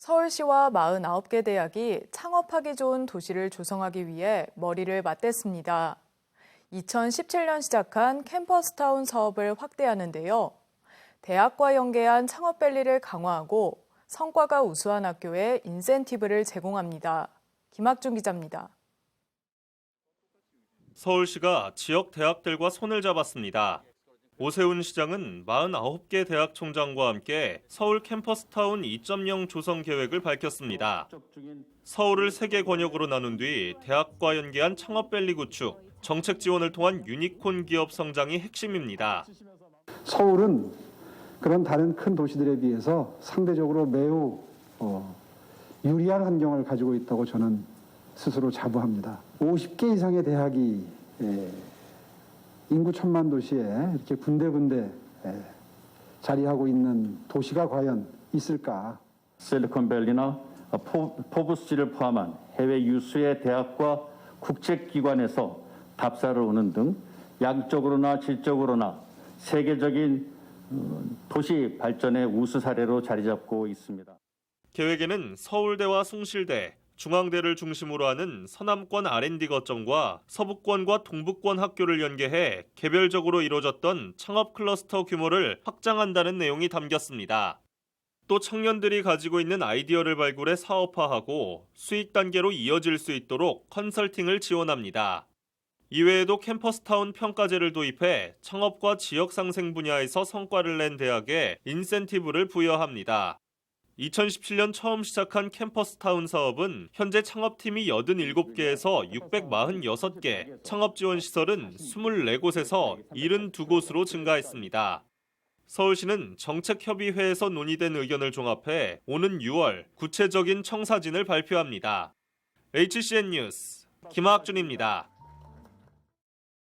서울시와 49개 대학이 창업하기 좋은 도시를 조성하기 위해 머리를 맞댔습니다. 2017년 시작한 캠퍼스타운 사업을 확대하는데요. 대학과 연계한 창업밸리를 강화하고 성과가 우수한 학교에 인센티브를 제공합니다. 김학준 기자입니다. 서울시가 지역 대학들과 손을 잡았습니다. 오세훈 시장은 49개 대학 총장과 함께 서울 캠퍼스타운 2.0 조성 계획을 밝혔습니다. 서울을 세개 권역으로 나눈 뒤 대학과 연계한 창업밸리 구축, 정책 지원을 통한 유니콘 기업 성장이 핵심입니다. 서울은 그런 다른 큰 도시들에 비해서 상대적으로 매우 어, 유리한 환경을 가지고 있다고 저는 스스로 자부합니다. 50개 이상의 대학이 예, 인구 천만 도시에 이렇게 군데군데 예, 자리하고 있는 도시가 과연 있을까? 실리콘밸리나 포- 포브스지를 포함한 해외 유수의 대학과 국제기관에서 답사를 오는 등 양적으로나 질적으로나 세계적인 어, 도시 발전의 우수 사례로 자리 잡고 있습니다. 계획에는 서울대와 숭실대, 중앙대를 중심으로 하는 서남권 R&D 거점과 서북권과 동북권 학교를 연계해 개별적으로 이루어졌던 창업 클러스터 규모를 확장한다는 내용이 담겼습니다. 또 청년들이 가지고 있는 아이디어를 발굴해 사업화하고 수익 단계로 이어질 수 있도록 컨설팅을 지원합니다. 이외에도 캠퍼스타운 평가제를 도입해 창업과 지역 상생 분야에서 성과를 낸 대학에 인센티브를 부여합니다. 2017년 처음 시작한 캠퍼스타운 사업은 현재 창업팀이 87개에서 646개, 창업 지원 시설은 24곳에서 72곳으로 증가했습니다. 서울시는 정책협의회에서 논의된 의견을 종합해 오는 6월 구체적인 청사진을 발표합니다. HCN 뉴스 김학준입니다.